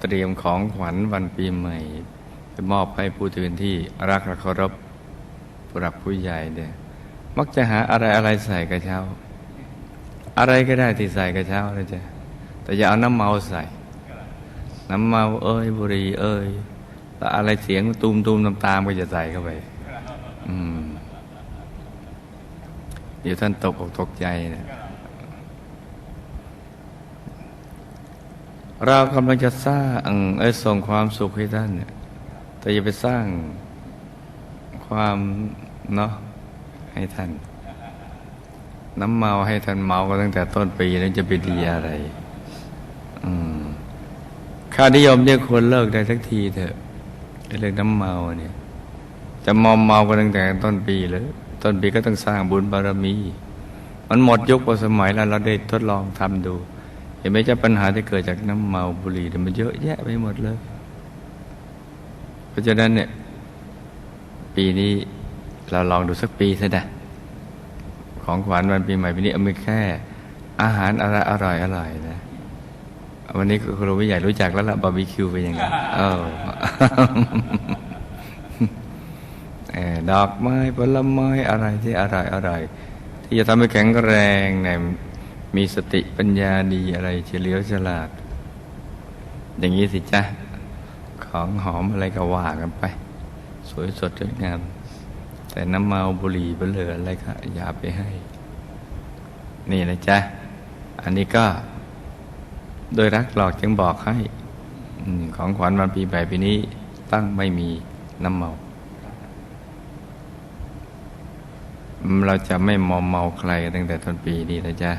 เตรียมของขวัญวันปีใหม่ไปมอบให้ผู้ถือที่รักและเคารพผู้หลักผู้ใหญ่เนี่ยมักจะหาอะไรอะไรใส่กระเช้า อะไรก็ได้ที่ใส่กระเช้าเลยจ้ะแต่อย่าเอาน้ำเมาใส่ น้ำเมาเอ้ยบุรีเอ้ยแล้วอะไรเสียงตูมตูมตามตามๆก็จะใส่เข้าไปอืมเดี๋ยวท่านตกอกตกใจนะ เรากำลังจะสร้างเอ้ส่งความสุขให้ท่านเนี่ยแต่อย่าไปสร้างความเนาะให้ท่าน น้ำเมาให้ท่านเมาก็ตั้งแต่ต้นปีแล้วจะไปดีอะไรอืมค่านิยมเนี่ยควรเลิกได้สักทีเถอะเรื่องน้ำเมาเนี่ยจะมอมเมากันตั้งแต่ต้นปีเลยต้นปีก็ต้องสร้างบุญบารมี มันหมดยุคพอสมัยแล้วเราได้ทดลองทำดู ห็นไหมเจ้าปัญหาที่เกิดจากน้ำเมาบุหรี่เนี่ยมันเยอะแยะไปหมดเลย เพราะฉะนั้นเนี่ยปีนี้เราลองดูสักปีซะนะของขวัญวันปีใหม่ปีนี้เอาไม่แค่ อาหารอะไรอร่อยอร่อยนะวันนี้ครูวิใหญ่รู้จักแล้วล่ะบาร์บีคิวเป็นยังไงเออดอกไม้ผลไม้อะไรที่อร่อยอร่อยที่จะทำให้แข็งแรงเนี่ย มีสติปัญญาดีอะไรเฉลียวฉลาด อย่างนี้สิจ๊ะ ของหอมอะไรก็ว่ากันไป สวยสดสวยงามแต่น้ำเมาบุหรี่เบลเลออะไรก็อย่าไปให้ นี่นะจ๊ะ อันนี้ก็ โดยรักหลอกจึงบอกให้ของขวัญวันปีใหม่ปีนี้ตั้งไม่มีน้ำเมา เราจะไม่มอมเมาใครตั้งแต่ต้นปีนี้นะจ๊ะ